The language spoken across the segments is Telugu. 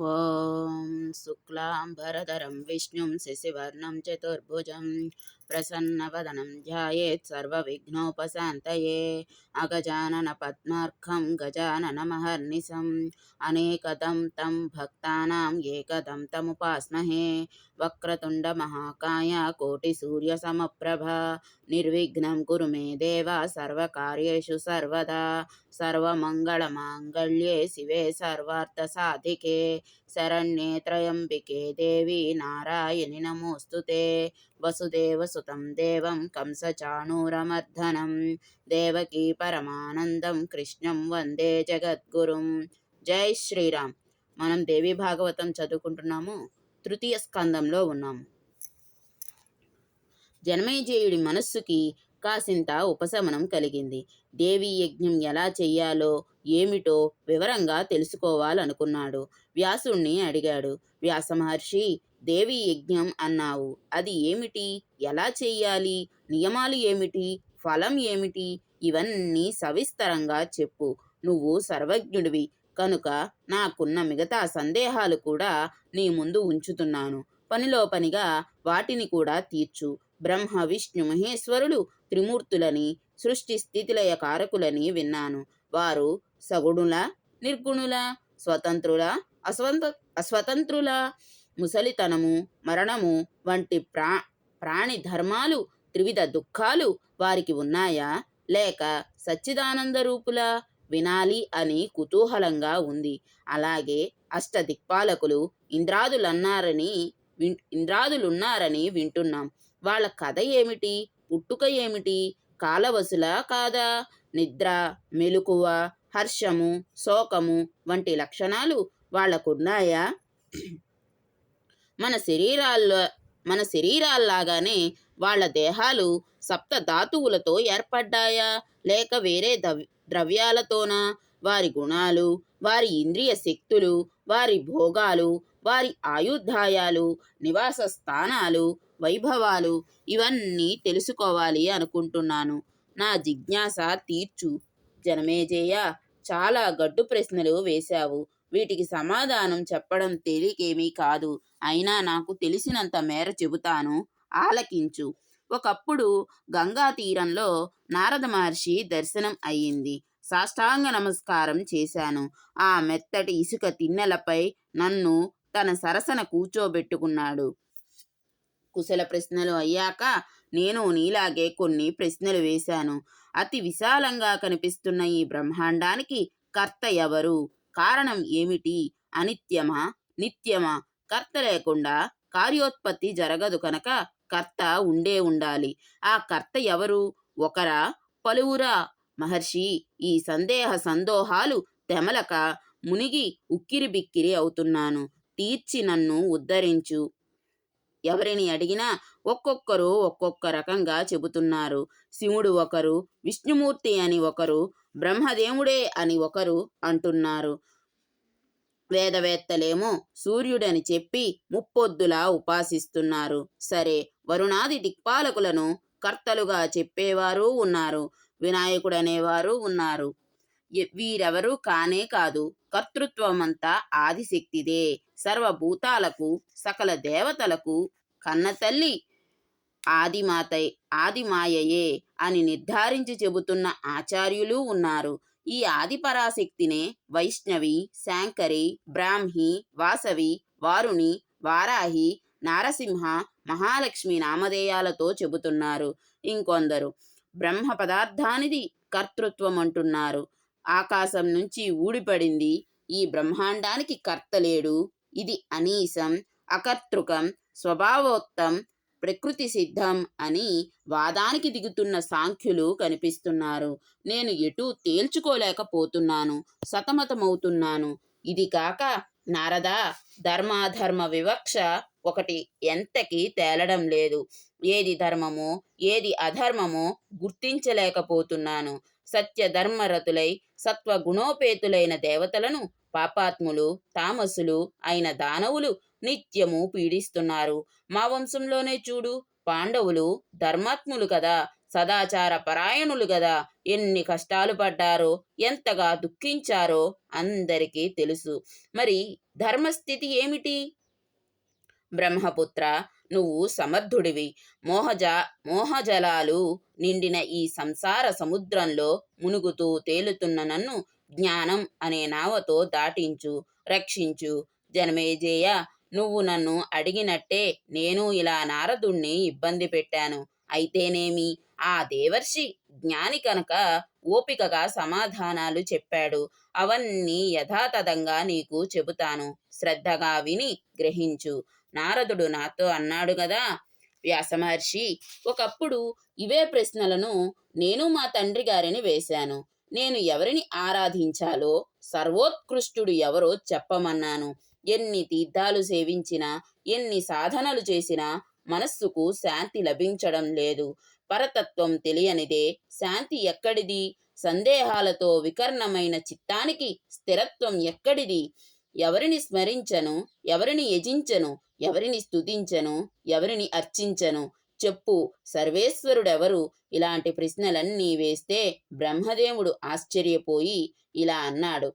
um, ॐ शुक्लाम्बरधरं विष्णुं शशिवर्णं, चतुर्भुजं प्रसन्नवदनं, ध्यायेत् सर्वविघ्नोपशान्तये अगजाननपद्मार्कं गजाननमहर्निशम् अनेकदं तं भक्तानां, एकदं तमुपास्महे वक्रतुण्डमहाकाय, कोटिसूर्यसमप्रभा, निर्विघ्नं कुरु मे देव, सर्वकार्येषु सर्वदा, सर्वमङ्गलमाङ्गल्ये शिवे, सर्वार्थसाधिके శరణ్యేత్రయంబికే దేవి నారాయణి నమోస్తుతే వసుదేవసుతం దేవం కంసచాణూరమర్ధనం దేవకీ పరమానందం కృష్ణం వందే జగద్గురుం జై శ్రీరామ్ మనం దేవి భాగవతం చదువుకుంటున్నాము. తృతీయ స్కందంలో ఉన్నాము జన్మేజయుడి మనస్సుకి కాసింత ఉపశమనం కలిగింది. దేవి యజ్ఞం ఎలా చెయ్యాలో ఏమిటో వివరంగా తెలుసుకోవాలనుకున్నాడు. వ్యాసుణ్ణి అడిగాడు. వ్యాస మహర్షి దేవి యజ్ఞం అన్నావు. అది ఏమిటి? ఎలా చెయ్యాలి? నియమాలు ఏమిటి? ఫలం ఏమిటి? ఇవన్నీ సవిస్తరంగా చెప్పు. నువ్వు సర్వజ్ఞుడివి. కనుక నాకున్న మిగతా సందేహాలు కూడా నీ ముందు ఉంచుతున్నాను. పనిలో పనిగా వాటిని కూడా తీర్చు. బ్రహ్మ విష్ణు మహేశ్వరులు త్రిమూర్తులని సృష్టి స్థితిలయ కారకులని విన్నాను. వారు సగుణుల నిర్గుణుల స్వతంత్రుల అస్వంత అస్వతంత్రుల ముసలితనము మరణము వంటి ప్రా ప్రాణి ధర్మాలు త్రివిధ దుఃఖాలు వారికి ఉన్నాయా? లేక సచ్చిదానంద రూపులా వినాలి అని కుతూహలంగా ఉంది. అలాగే అష్టదిక్పాలకులు ఇంద్రాదులన్నారని విన్ ఇంద్రాదులున్నారని వింటున్నాం. వాళ్ళ కథ ఏమిటి? పుట్టుక ఏమిటి? కాలవసుల కాదా? నిద్ర మెలకువ హర్షము శోకము వంటి లక్షణాలు వాళ్ళకున్నాయా? మన శరీరాల్లో మన శరీరాల్లాగానే వాళ్ళ దేహాలు సప్త ధాతువులతో ఏర్పడ్డాయా? లేక వేరే దవ్ ద్రవ్యాలతోనా? వారి గుణాలు వారి ఇంద్రియ శక్తులు వారి భోగాలు వారి ఆయుధాయాలు నివాస స్థానాలు వైభవాలు ఇవన్నీ తెలుసుకోవాలి అనుకుంటున్నాను. నా జిజ్ఞాస తీర్చు. జనమేజేయ చాలా గడ్డు ప్రశ్నలు వేశావు. వీటికి సమాధానం చెప్పడం తేలికేమీ కాదు. అయినా నాకు తెలిసినంత మేర చెబుతాను. ఆలకించు. ఒకప్పుడు గంగా తీరంలో నారద మహర్షి దర్శనం అయ్యింది. సాష్టాంగ నమస్కారం చేశాను. ఆ మెత్తటి ఇసుక తిన్నెలపై నన్ను తన సరసన కూర్చోబెట్టుకున్నాడు. కుశల ప్రశ్నలు అయ్యాక నేను నీలాగే కొన్ని ప్రశ్నలు వేశాను. అతి విశాలంగా కనిపిస్తున్న ఈ బ్రహ్మాండానికి కర్త ఎవరు? కారణం ఏమిటి? అనిత్యమా? నిత్యమా? కర్త లేకుండా కార్యోత్పత్తి జరగదు కనుక కర్త ఉండే ఉండాలి. ఆ కర్త ఎవరు? ఒకరా? పలువురా? మహర్షి ఈ సందేహ సందోహాలు తెమలక మునిగి ఉక్కిరి బిక్కిరి అవుతున్నాను. తీర్చి నన్ను ఉద్ధరించు. ఎవరిని అడిగినా ఒక్కొక్కరు ఒక్కొక్క రకంగా చెబుతున్నారు. శివుడు ఒకరు విష్ణుమూర్తి అని ఒకరు బ్రహ్మదేవుడే అని ఒకరు అంటున్నారు. వేదవేత్తలేమో సూర్యుడని చెప్పి ముప్పొద్దులా ఉపాసిస్తున్నారు. సరే వరుణాది దిక్పాలకులను కర్తలుగా చెప్పేవారు ఉన్నారు. వినాయకుడనేవారు ఉన్నారు. వీరెవరూ కానే కాదు. కర్తృత్వమంతా ఆదిశక్తిదే. సర్వభూతాలకు సకల దేవతలకు కన్నతల్లి ఆదిమాతై ఆదిమాయయే అని నిర్ధారించి చెబుతున్న ఆచార్యులు ఉన్నారు. ఈ ఆదిపరాశక్తినే వైష్ణవి శాంకరి బ్రాహ్మి వాసవి వారుణి వారాహి నారసింహ మహాలక్ష్మి నామధేయాలతో చెబుతున్నారు. ఇంకొందరు బ్రహ్మ పదార్థానిది కర్తృత్వం అంటున్నారు ఆకాశం నుంచి ఊడిపడింది. ఈ బ్రహ్మాండానికి కర్త లేడు. ఇది అనీసం అకర్తృకం స్వభావోత్తం ప్రకృతి సిద్ధం అని వాదానికి దిగుతున్న సాంఖ్యులు కనిపిస్తున్నారు. నేను ఎటూ తేల్చుకోలేకపోతున్నాను సతమతమవుతున్నాను. ఇది కాక నారద ధర్మాధర్మ వివక్ష ఒకటి ఎంతకి తేలడం లేదు. ఏది ధర్మమో ఏది అధర్మమో గుర్తించలేకపోతున్నాను. సత్య ధర్మరతులై సత్వ గుణోపేతులైన దేవతలను పాపాత్ములు తామసులు అయిన దానవులు నిత్యము పీడిస్తున్నారు. మా వంశంలోనే చూడు పాండవులు ధర్మాత్ములు కదా సదాచార పరాయణులు కదా ఎన్ని కష్టాలు పడ్డారో ఎంతగా దుఃఖించారో అందరికీ తెలుసు. మరి ధర్మస్థితి ఏమిటి? బ్రహ్మపుత్ర నువ్వు సమర్థుడివి. మోహజ మోహజలాలు నిండిన ఈ సంసార సముద్రంలో మునుగుతూ తేలుతున్న నన్ను జ్ఞానం అనే నావతో దాటించు రక్షించు. జనమేజేయ నువ్వు నన్ను అడిగినట్టే నేను ఇలా నారదుణ్ణి ఇబ్బంది పెట్టాను. అయితేనేమి? ఆ దేవర్షి జ్ఞాని కనుక ఓపికగా సమాధానాలు చెప్పాడు. అవన్నీ యథాతథంగా నీకు చెబుతాను. శ్రద్ధగా విని గ్రహించు. నారదుడు నాతో అన్నాడు కదా వ్యాసమహర్షి ఒకప్పుడు ఇవే ప్రశ్నలను నేను మా తండ్రి గారిని వేశాను. నేను ఎవరిని ఆరాధించాలో సర్వోత్కృష్టుడు ఎవరో చెప్పమన్నాను. ఎన్ని తీర్థాలు సేవించినా ఎన్ని సాధనలు చేసినా మనస్సుకు శాంతి లభించడం లేదు. పరతత్వం తెలియనిదే శాంతి ఎక్కడిది? సందేహాలతో వికర్ణమైన చిత్తానికి స్థిరత్వం ఎక్కడిది? ఎవరిని స్మరించను ఎవరిని యజించను ఎవరిని స్తుతించను ఎవరిని అర్చించను. చెప్పు సర్వేశ్వరుడెవరు? ఇలాంటి ప్రశ్నలన్నీ వేస్తే బ్రహ్మదేవుడు ఆశ్చర్యపోయి ఇలా అన్నాడు.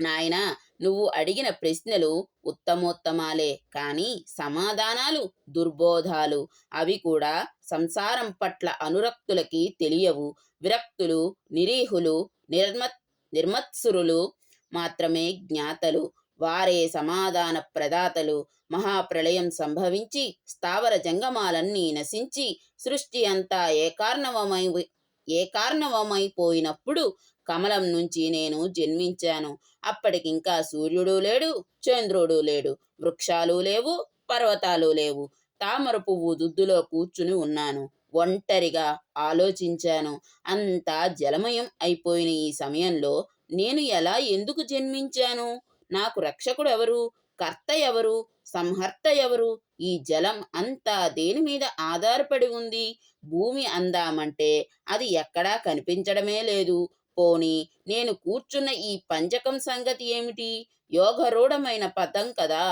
నాయన నువ్వు అడిగిన ప్రశ్నలు ఉత్తమోత్తమాలే కానీ సమాధానాలు దుర్బోధాలు. అవి కూడా సంసారం పట్ల అనురక్తులకి తెలియవు. విరక్తులు నిరీహులు నిర్మ నిర్మత్సురులు మాత్రమే జ్ఞాతలు. వారే సమాధాన ప్రదాతలు. మహాప్రళయం సంభవించి స్థావర జంగమాలన్నీ నశించి సృష్టి అంతా ఏకార్ణవమై ఏకార్ణవమైపోయినప్పుడు కమలం నుంచి నేను జన్మించాను. అప్పటికింకా సూర్యుడు లేడు చంద్రుడు లేడు వృక్షాలు లేవు పర్వతాలు లేవు. తామర పువ్వు దుద్దులో కూర్చుని ఉన్నాను. ఒంటరిగా ఆలోచించాను. అంతా జలమయం అయిపోయిన ఈ సమయంలో నేను ఎలా ఎందుకు జన్మించాను? నాకు రక్షకుడు ఎవరు? కర్త ఎవరు? సంహర్త ఎవరు? ఈ జలం అంతా దేని మీద ఆధారపడి ఉంది? భూమి అందామంటే అది ఎక్కడా కనిపించడమే లేదు. పోని నేను కూర్చున్న ఈ పంచకం సంగతి ఏమిటి? యోగరూఢమైన పదం కదా.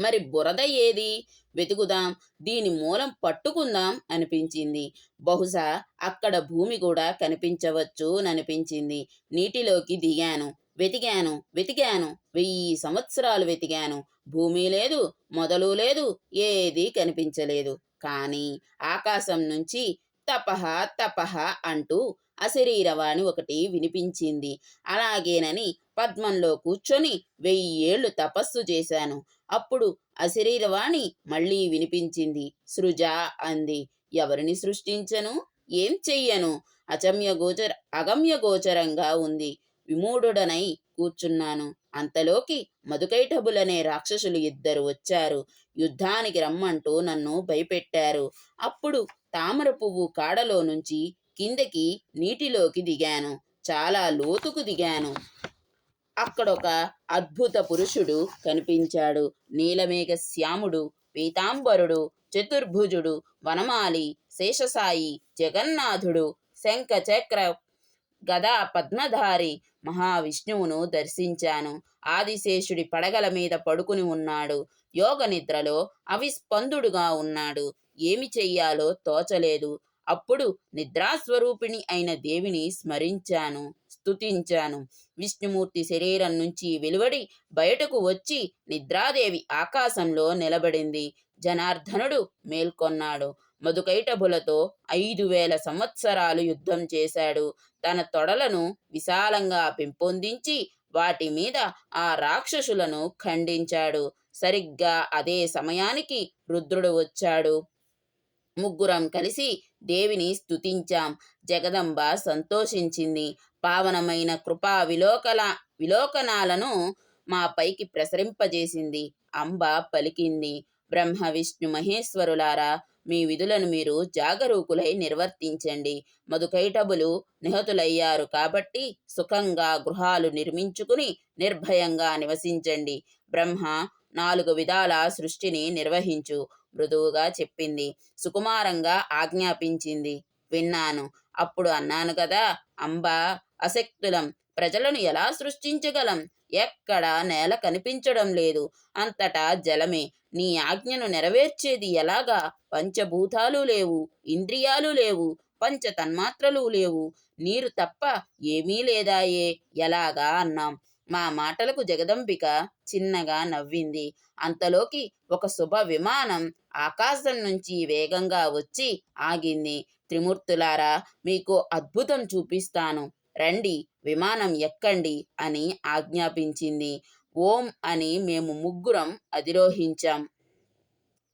మరి బురద ఏది? వెతుకుదాం దీని మూలం పట్టుకుందాం అనిపించింది. బహుశా అక్కడ భూమి కూడా కనిపించవచ్చు అనిపించింది నీటిలోకి దిగాను. వెతికాను వెతికాను. వెయ్యి సంవత్సరాలు వెతికాను. భూమి లేదు మొదలు లేదు ఏదీ కనిపించలేదు. కానీ ఆకాశం నుంచి తపహ తపహ అంటూ అశరీరవాణి ఒకటి వినిపించింది. అలాగేనని పద్మంలో కూర్చొని వెయ్యి ఏళ్ళు తపస్సు చేశాను. అప్పుడు అశరీరవాణి మళ్ళీ వినిపించింది. సృజ అంది ఎవరిని సృష్టించను? ఏం చెయ్యను? అచమ్య గోచర అగమ్య గోచరంగా ఉంది. విమూఢుడనై కూర్చున్నాను. అంతలోకి మధుకైటబులనే రాక్షసులు ఇద్దరు వచ్చారు. యుద్ధానికి రమ్మంటూ నన్ను భయపెట్టారు. అప్పుడు తామర పువ్వు కాడలో నుంచి కిందకి నీటిలోకి దిగాను. చాలా లోతుకు దిగాను. అక్కడొక అద్భుత పురుషుడు కనిపించాడు. నీలమేఘ శ్యాముడు పీతాంబరుడు చతుర్భుజుడు వనమాలి శేషసాయి జగన్నాథుడు శంఖ చక్ర గదా పద్మధారి మహావిష్ణువును దర్శించాను. ఆదిశేషుడి పడగల మీద పడుకుని ఉన్నాడు. యోగ నిద్రలో అవిస్పందుడుగా ఉన్నాడు. ఏమి చెయ్యాలో తోచలేదు. అప్పుడు నిద్రాస్వరూపిణి అయిన దేవిని స్మరించాను. స్తుతించాను విష్ణుమూర్తి శరీరం నుంచి వెలువడి బయటకు వచ్చి నిద్రాదేవి ఆకాశంలో నిలబడింది. జనార్దనుడు మేల్కొన్నాడు. మధుకైటభులతో ఐదు వేల సంవత్సరాలు యుద్ధం చేశాడు. తన తొడలను విశాలంగా పెంపొందించి వాటి మీద ఆ రాక్షసులను ఖండించాడు. సరిగ్గా అదే సమయానికి రుద్రుడు వచ్చాడు. ముగ్గురం కలిసి దేవిని స్తుతించాం జగదంబ సంతోషించింది. పావనమైన కృపా విలోకల విలోకనాలను మా పైకి ప్రసరింపజేసింది. అంబ పలికింది బ్రహ్మ విష్ణు మహేశ్వరులారా మీ విధులను మీరు జాగరూకులై నిర్వర్తించండి. మధుకైటబులు నిహతులయ్యారు కాబట్టి సుఖంగా గృహాలు నిర్మించుకుని నిర్భయంగా నివసించండి. బ్రహ్మ నాలుగు విధాల సృష్టిని నిర్వహించు మృదువుగా చెప్పింది. సుకుమారంగా ఆజ్ఞాపించింది. విన్నాను. అప్పుడు అన్నాను కదా అంబా అశక్తులం ప్రజలను ఎలా సృష్టించగలం? ఎక్కడా నేల కనిపించడం లేదు. అంతటా జలమే. నీ ఆజ్ఞను నెరవేర్చేది ఎలాగా? పంచభూతాలు లేవు ఇంద్రియాలు లేవు పంచ తన్మాత్రలు లేవు. నీరు తప్ప ఏమీ లేదాయే. ఎలాగా అన్నాం. మా మాటలకు జగదంబిక చిన్నగా నవ్వింది. అంతలోకి ఒక శుభ విమానం ఆకాశం నుంచి వేగంగా వచ్చి ఆగింది. త్రిమూర్తులారా మీకు అద్భుతం చూపిస్తాను. రండి విమానం ఎక్కండి అని ఆజ్ఞాపించింది. ఓం అని మేము ముగ్గురం అధిరోహించాం.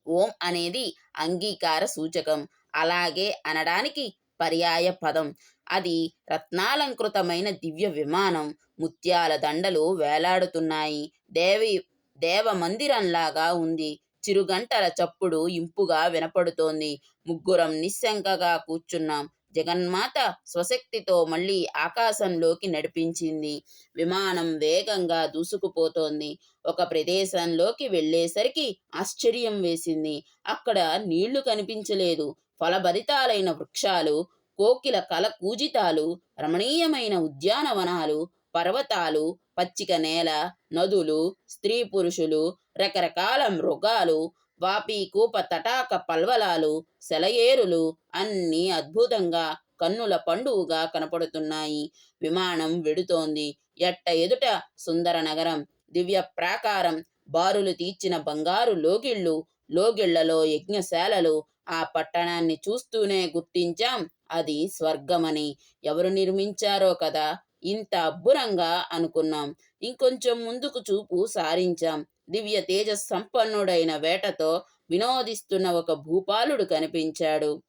ఓం అనేది అంగీకార సూచకం. అలాగే అనడానికి పర్యాయ పదం. అది రత్నాలంకృతమైన దివ్య విమానం. ముత్యాల దండలు వేలాడుతున్నాయి. దేవి దేవ మందిరంలాగా ఉంది. చిరుగంటల చప్పుడు ఇంపుగా వినపడుతోంది. ముగ్గురం నిశ్శంకగా కూర్చున్నాం. జగన్మాత స్వశక్తితో మళ్ళీ ఆకాశంలోకి నడిపించింది. విమానం వేగంగా దూసుకుపోతోంది. ఒక ప్రదేశంలోకి వెళ్ళేసరికి ఆశ్చర్యం వేసింది. అక్కడ నీళ్ళు కనిపించలేదు. ఫలభరితాలైన వృక్షాలు కోకిల కల కూజితాలు రమణీయమైన ఉద్యానవనాలు పర్వతాలు పచ్చిక నేల నదులు స్త్రీ పురుషులు రకరకాల మృగాలు వాపీకూప తటాక పల్వలాలు సెలయేరులు అన్నీ అద్భుతంగా కన్నుల పండువుగా కనపడుతున్నాయి. విమానం వెడుతోంది. ఎట్ట ఎదుట సుందర నగరం. దివ్య ప్రాకారం. బారులు తీర్చిన బంగారు లోగిళ్ళు. లోగిళ్ళలో యజ్ఞశాలలు. ఆ పట్టణాన్ని చూస్తూనే గుర్తించాం. అది స్వర్గమని. ఎవరు నిర్మించారో కదా? ఇంత అబ్బురంగా అనుకున్నాం. ఇంకొంచెం ముందుకు చూపు సారించాం. దివ్య తేజ సంపన్నుడైన వేటతో వినోదిస్తున్న ఒక భూపాలుడు కనిపించాడు.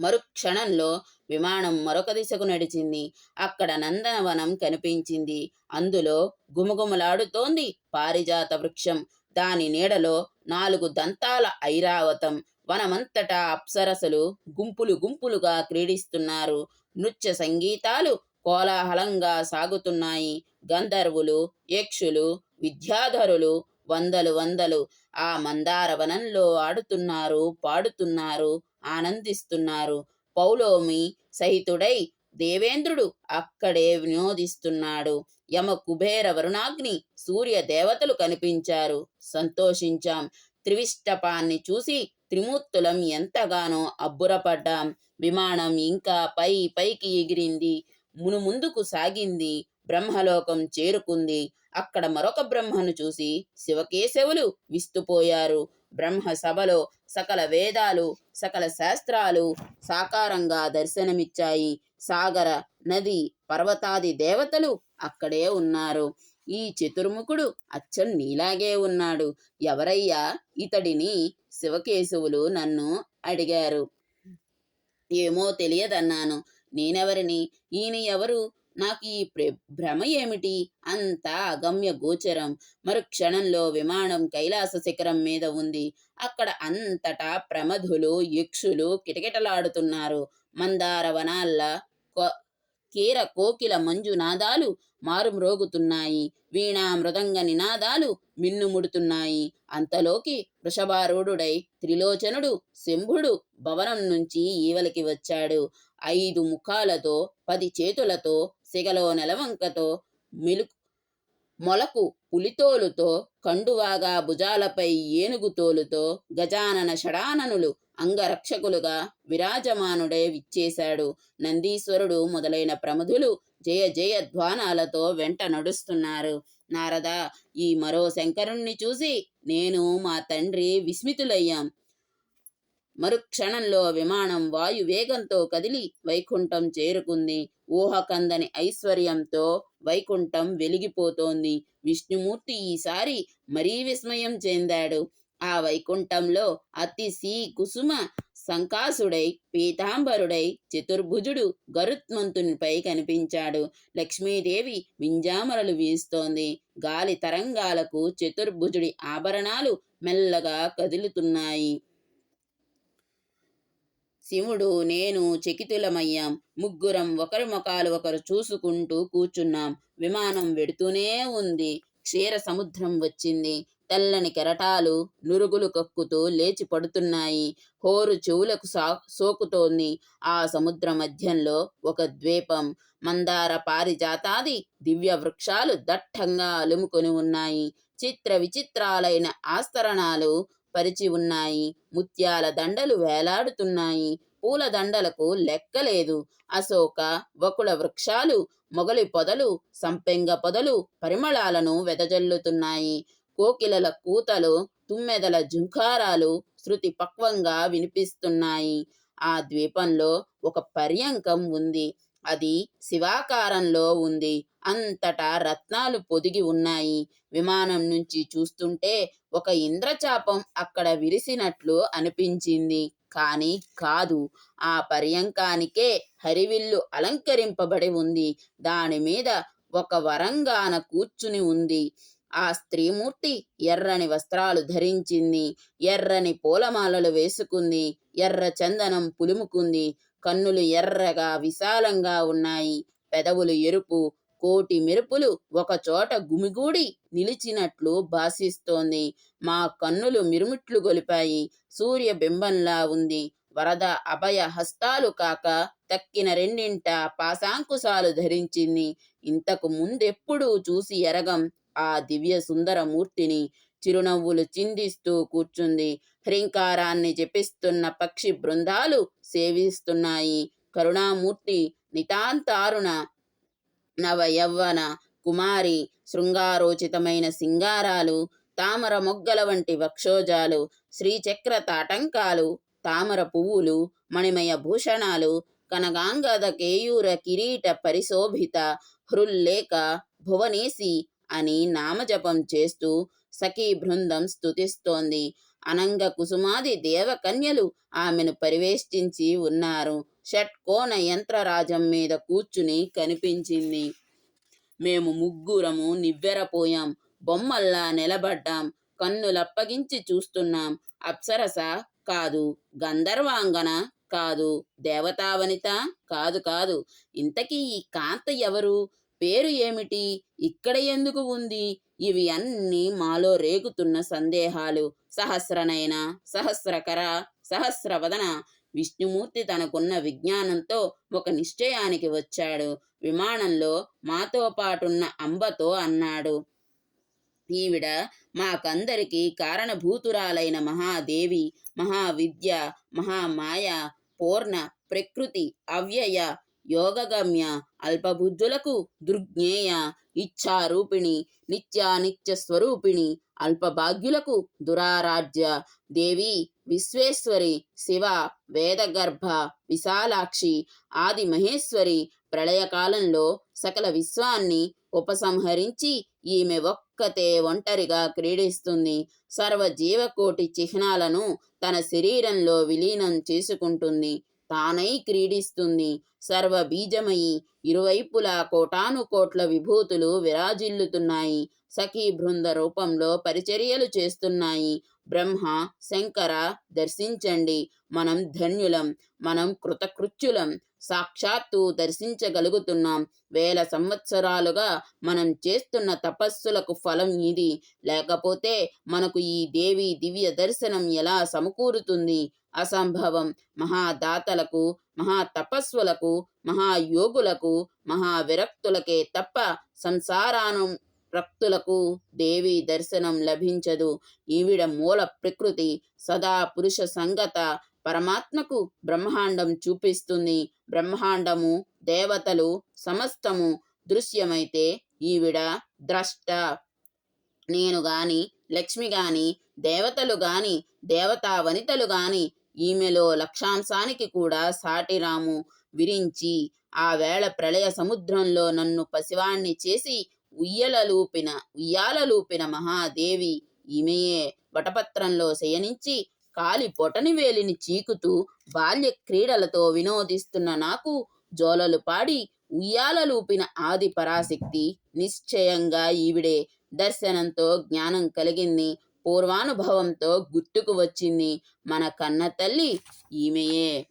మరుక్షణంలో విమానం మరొక దిశకు నడిచింది. అక్కడ నందనవనం కనిపించింది. అందులో గుమగుమలాడుతోంది పారిజాత వృక్షం. దాని నీడలో నాలుగు దంతాల ఐరావతం. వనమంతటా అప్సరసలు గుంపులు గుంపులుగా క్రీడిస్తున్నారు. నృత్య సంగీతాలు కోలాహలంగా సాగుతున్నాయి. గంధర్వులు యక్షులు విద్యాధరులు వందలు వందలు ఆ మందారవనంలో ఆడుతున్నారు పాడుతున్నారు ఆనందిస్తున్నారు. పౌలోమి సహితుడై దేవేంద్రుడు అక్కడే వినోదిస్తున్నాడు. యమ కుబేర వరుణాగ్ని సూర్య దేవతలు కనిపించారు. సంతోషించాం. త్రివిష్టపాన్ని చూసి త్రిమూర్తులం ఎంతగానో అబ్బురపడ్డాం. విమానం ఇంకా పై పైకి ఎగిరింది. మును ముందుకు సాగింది. బ్రహ్మలోకం చేరుకుంది. అక్కడ మరొక బ్రహ్మను చూసి శివకేశవులు విస్తుపోయారు. బ్రహ్మ సభలో సకల వేదాలు సకల శాస్త్రాలు సాకారంగా దర్శనమిచ్చాయి. సాగర నది పర్వతాది దేవతలు అక్కడే ఉన్నారు. ఈ చతుర్ముఖుడు అచ్చం నీలాగే ఉన్నాడు. ఎవరయ్యా ఇతడిని? శివకేశవులు నన్ను అడిగారు. ఏమో తెలియదన్నాను. నేనెవరిని? ఈయన ఎవరు? నాకు ఈ ప్ర- భ్రమ ఏమిటి? అంతా అగమ్య గోచరం. మరు క్షణంలో విమానం కైలాస శిఖరం మీద ఉంది. అక్కడ అంతటా ప్రమధులు యక్షులు కిటకిటలాడుతున్నారు. మందార వనాల్ల కీర కోకిల మంజు నాదాలు మారుమ్రోగుతున్నాయి. వీణా మృదంగ నినాదాలు మిన్నుముడుతున్నాయి. అంతలోకి వృషభారూఢుడై త్రిలోచనుడు శంభుడు భవనం నుంచి ఈవలికి వచ్చాడు. ఐదు ముఖాలతో పది చేతులతో సిగలో నెలవంకతో మెలుకు మొలకు పులితోలుతో కండువాగా భుజాలపై ఏనుగు తోలుతో గజానన షడాననులు అంగరక్షకులుగా విరాజమానుడే విచ్చేశాడు. నందీశ్వరుడు మొదలైన ప్రముధులు జయ జయ ధ్వానాలతో వెంట నడుస్తున్నారు. నారద ఈ మరో శంకరుణ్ణి చూసి నేను మా తండ్రి విస్మితులయ్యాం. మరుక్షణంలో విమానం వాయు వేగంతో కదిలి వైకుంఠం చేరుకుంది. ఊహకందని ఐశ్వర్యంతో వైకుంఠం వెలిగిపోతోంది. విష్ణుమూర్తి ఈసారి మరీ విస్మయం చెందాడు. ఆ వైకుంఠంలో అతి సి కుసుమ శంకాసుడై పీతాంబరుడై చతుర్భుజుడు గరుత్మంతునిపై కనిపించాడు. లక్ష్మీదేవి వింజామరలు వీస్తోంది. గాలి తరంగాలకు చతుర్భుజుడి ఆభరణాలు మెల్లగా కదులుతున్నాయి. శివుడు నేను చకితులమయ్యాం. ముగ్గురం ఒకరి ముఖాలు ఒకరు చూసుకుంటూ కూర్చున్నాం. విమానం వెడుతూనే ఉంది. క్షీర సముద్రం వచ్చింది. తెల్లని కెరటాలు నురుగులు కక్కుతూ లేచి పడుతున్నాయి. హోరు చెవులకు సా సోకుతోంది. ఆ సముద్ర మధ్యంలో ఒక ద్వీపం మందార పారిజాతాది దివ్య వృక్షాలు దట్టంగా అలుముకొని ఉన్నాయి. చిత్ర విచిత్రాలైన ఆస్తరణాలు పరిచి ఉన్నాయి. ముత్యాల దండలు వేలాడుతున్నాయి. పూల దండలకు లెక్కలేదు. అశోక వకుల వృక్షాలు మొగలి పొదలు సంపెంగ పొదలు పరిమళాలను వెదజల్లుతున్నాయి. కోకిలల కూతలు తుమ్మెదల జుంకారాలు శృతి పక్వంగా వినిపిస్తున్నాయి. ఆ ద్వీపంలో ఒక పర్యంకం ఉంది. అది శివాకారంలో ఉంది. అంతటా రత్నాలు పొదిగి ఉన్నాయి. విమానం నుంచి చూస్తుంటే ఒక ఇంద్రచాపం అక్కడ విరిసినట్లు అనిపించింది. కానీ కాదు. ఆ పర్యంకానికే హరివిల్లు అలంకరింపబడి ఉంది. దాని మీద ఒక వరంగాన కూర్చుని ఉంది. ఆ స్త్రీమూర్తి ఎర్రని వస్త్రాలు ధరించింది ఎర్రని పూలమాలలు వేసుకుంది ఎర్ర చందనం పులుముకుంది కన్నులు ఎర్రగా విశాలంగా ఉన్నాయి. పెదవులు ఎరుపు కోటి మెరుపులు ఒకచోట గుమిగూడి నిలిచినట్లు భాసిస్తోంది. మా కన్నులు మిరుమిట్లు గొలిపాయి సూర్య బింబంలా ఉంది. వరద అభయ హస్తాలు కాక తక్కిన రెండింట పాశాంకుశాలు ధరించింది. ఇంతకు ముందెప్పుడూ చూసి ఎరగం ఆ దివ్య సుందరమూర్తిని చిరునవ్వులు చిందిస్తూ కూర్చుంది. హ్రీంకారాన్ని జపిస్తున్న పక్షి బృందాలు సేవిస్తున్నాయి. కరుణామూర్తి నితాంతారుణ నవ యవ్వన కుమారి శృంగారోచితమైన సింగారాలు తామర మొగ్గల వంటి వక్షోజాలు శ్రీచక్ర తాటంకాలు తామర పువ్వులు మణిమయ భూషణాలు కనగాంగద కేయూర కిరీట పరిశోభిత హృల్లేఖ భువనేసి అని నామజపం చేస్తూ సఖీ బృందం స్తుతిస్తోంది. అనంగ కుసుమాది దేవకన్యలు ఆమెను పరివేష్టించి ఉన్నారు. షట్కోణ యంత్రరాజం మీద కూర్చుని కనిపించింది. మేము ముగ్గురము నివ్వెరపోయాం. బొమ్మల్లా నిలబడ్డాం. కన్నులప్పగించి చూస్తున్నాం. అప్సరస కాదు. గంధర్వాంగన కాదు. దేవతావనిత కాదు కాదు. ఇంతకీ ఈ కాంత ఎవరు? పేరు ఏమిటి? ఇక్కడ ఎందుకు ఉంది? ఇవి అన్నీ మాలో రేగుతున్న సందేహాలు. సహస్రనయన సహస్రకర సహస్రవదన. విష్ణుమూర్తి తనకున్న విజ్ఞానంతో ఒక నిశ్చయానికి వచ్చాడు. విమానంలో మాతో పాటున్న అంబతో అన్నాడు. ఈవిడ మాకందరికి కారణభూతురాలైన మహాదేవి మహావిద్య మహామాయ పూర్ణ ప్రకృతి అవ్యయ యోగగమ్య అల్పబుద్ధులకు దుర్జ్ఞేయ ఇచ్ఛారూపిణి నిత్యానిత్య స్వరూపిణి అల్పభాగ్యులకు దురారాధ్య దేవి విశ్వేశ్వరి శివ వేదగర్భ విశాలాక్షి ఆది మహేశ్వరి ప్రళయకాలంలో సకల విశ్వాన్ని ఉపసంహరించి ఈమె ఒక్కతే ఒంటరిగా క్రీడిస్తుంది. సర్వ జీవకోటి చిహ్నాలను తన శరీరంలో విలీనం చేసుకుంటుంది. తానై క్రీడిస్తుంది. సర్వ బీజమయి ఇరువైపులా కోటాను కోట్ల విభూతులు విరాజిల్లుతున్నాయి. సఖీ బృంద రూపంలో పరిచర్యలు చేస్తున్నాయి. బ్రహ్మ శంకర దర్శించండి. మనం ధన్యులం. మనం కృతకృత్యులం. సాక్షాత్తు దర్శించగలుగుతున్నాం. వేల సంవత్సరాలుగా మనం చేస్తున్న తపస్సులకు ఫలం ఇది. లేకపోతే మనకు ఈ దేవి దివ్య దర్శనం ఎలా సమకూరుతుంది? అసంభవం మహాదాతలకు మహాతపస్సులకు మహాయోగులకు మహావిరక్తులకే తప్ప సంసారాను రక్తులకు దేవి దర్శనం లభించదు. ఈవిడ మూల ప్రకృతి సదా పురుష సంగత పరమాత్మకు బ్రహ్మాండం చూపిస్తుంది. బ్రహ్మాండము దేవతలు సమస్తము దృశ్యమైతే ఈవిడ ద్రష్ట. నేను గాని లక్ష్మి గాని దేవతలు గాని దేవతా వనితలు గాని ఈమెలో లక్షాంశానికి కూడా సాటిరాము విరించి ఆ వేళ ప్రళయ సముద్రంలో నన్ను పసివాణ్ణి చేసి ఉయ్యలలూపిన ఉయ్యాలలూపిన మహాదేవి ఈమెయే వటపత్రంలో శయనించి కాలి పొటని వేలిని చీకుతూ బాల్య క్రీడలతో వినోదిస్తున్న నాకు జోలలు పాడి ఉయ్యాలలూపిన ఆది పరాశక్తి నిశ్చయంగా ఈవిడే దర్శనంతో జ్ఞానం కలిగింది. పూర్వానుభవంతో గుర్తుకు వచ్చింది మన కన్న తల్లి ఈమెయే.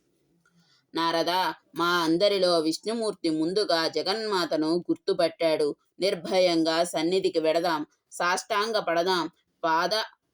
నారద మా అందరిలో విష్ణుమూర్తి ముందుగా జగన్మాతను గుర్తుపట్టాడు. నిర్భయంగా సన్నిధికి వెడదాం సాష్టాంగ పడదాం పాద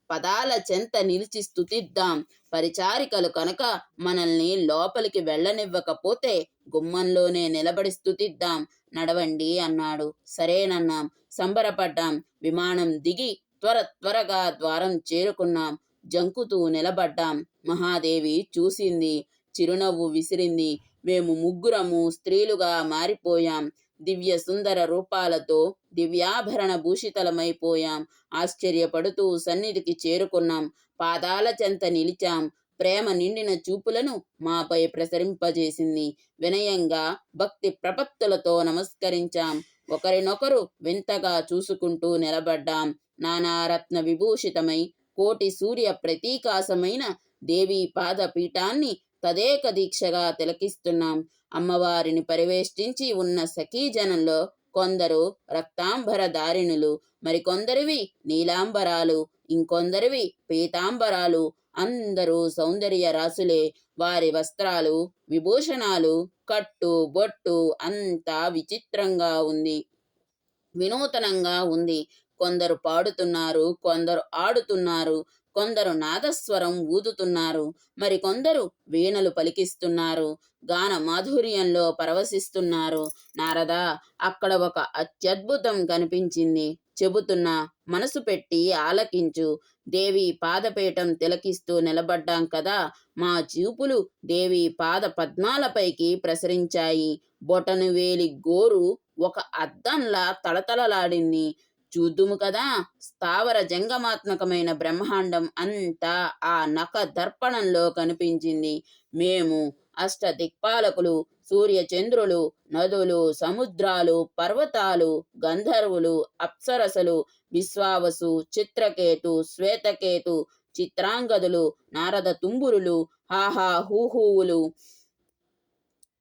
పదాల చెంత నిలిచి స్థుతిద్దాం పరిచారికలు కనుక మనల్ని లోపలికి వెళ్ళనివ్వకపోతే గుమ్మంలోనే నిలబడి స్థుతిద్దాం నడవండి అన్నాడు. సరేనన్నాం సంబరపడ్డాం. విమానం దిగి త్వర త్వరగా ద్వారం చేరుకున్నాం. జంకుతూ నిలబడ్డాం. మహాదేవి చూసింది చిరునవ్వు విసిరింది. మేము ముగ్గురము స్త్రీలుగా మారిపోయాం. దివ్య సుందర రూపాలతో దివ్యాభరణ భూషితలమైపోయాం. ఆశ్చర్యపడుతూ సన్నిధికి చేరుకున్నాం. పాదాల చెంత నిలిచాం. ప్రేమ నిండిన చూపులను మాపై ప్రసరింపజేసింది. వినయంగా భక్తి ప్రపత్తులతో నమస్కరించాం. ఒకరినొకరు వింతగా చూసుకుంటూ నిలబడ్డాం. నానారత్న విభూషితమై కోటి సూర్య ప్రతీకాసమైన దేవీ పాదపీఠాన్ని తదేక దీక్షగా తిలకిస్తున్నాం. అమ్మవారిని పరివేష్టించి ఉన్న సఖీజనంలో కొందరు రక్తాంబర దారిణులు మరికొందరివి నీలాంబరాలు ఇంకొందరివి పీతాంబరాలు. అందరూ సౌందర్య రాసులే వారి వస్త్రాలు విభూషణాలు కట్టు బొట్టు అంతా విచిత్రంగా ఉంది. వినూతనంగా ఉంది. కొందరు పాడుతున్నారు కొందరు ఆడుతున్నారు కొందరు నాదస్వరం ఊదుతున్నారు మరి కొందరు వీణలు పలికిస్తున్నారు గాన మాధుర్యంలో పరవశిస్తున్నారు. నారదా అక్కడ ఒక అత్యద్భుతం కనిపించింది. చెబుతున్నా మనసు పెట్టి ఆలకించు. దేవి పాదపీఠం తిలకిస్తూ నిలబడ్డాం కదా మా చూపులు దేవి పాద పద్మాలపైకి ప్రసరించాయి. బొటను వేలి గోరు ఒక అద్దంలా తళతళలాడింది చూద్దుము కదా స్థావర జంగమాత్మకమైన బ్రహ్మాండం అంతా ఆ నఖ దర్పణంలో కనిపించింది. మేము అష్ట దిక్పాలకులు సూర్య చంద్రులు నదులు సముద్రాలు పర్వతాలు గంధర్వులు అప్సరసలు విశ్వావసు చిత్రకేతు శ్వేతకేతు చిత్రాంగదులు నారద తుంబురులు హాహా హూహూవులు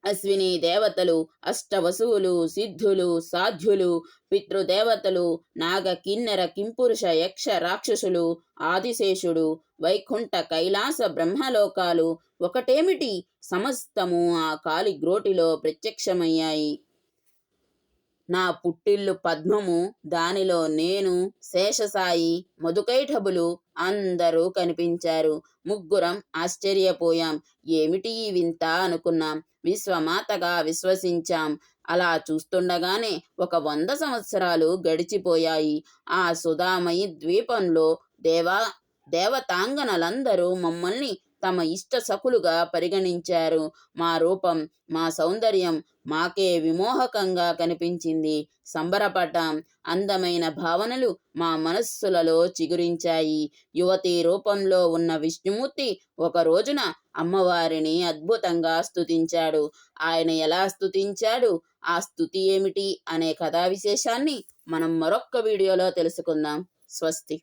అశ్విని దేవతలు అష్టవసువులు సిద్ధులు సాధ్యులు పితృదేవతలు నాగ కిన్నెర కింపురుష యక్ష రాక్షసులు ఆదిశేషుడు వైకుంఠ కైలాస బ్రహ్మలోకాలు. ఒకటేమిటి? సమస్తము ఆ కాలి గ్రోటిలో ప్రత్యక్షమయ్యాయి. నా పుట్టిల్లు పద్మము దానిలో నేను శేషసాయి మధుకైఠబులు అందరూ కనిపించారు. ముగ్గురం ఆశ్చర్యపోయాం. ఏమిటి ఈ వింత అనుకున్నాం. విశ్వమాతగా విశ్వసించాం. అలా చూస్తుండగానే ఒక వంద సంవత్సరాలు గడిచిపోయాయి. ఆ సుధామయి ద్వీపంలో దేవా దేవతాంగనలందరూ మమ్మల్ని తమ ఇష్ట సఖులుగా పరిగణించారు. మా రూపం మా సౌందర్యం మాకే విమోహకంగా కనిపించింది. సంబరపడ్డాం అందమైన భావనలు మా మనస్సులలో చిగురించాయి. యువతి రూపంలో ఉన్న విష్ణుమూర్తి ఒక రోజున అమ్మవారిని అద్భుతంగా స్తుతించాడు. ఆయన ఎలా స్తుతించాడు? ఆ స్థుతి ఏమిటి? అనే కథా విశేషాన్ని మనం మరొక్క వీడియోలో తెలుసుకుందాం. స్వస్తి.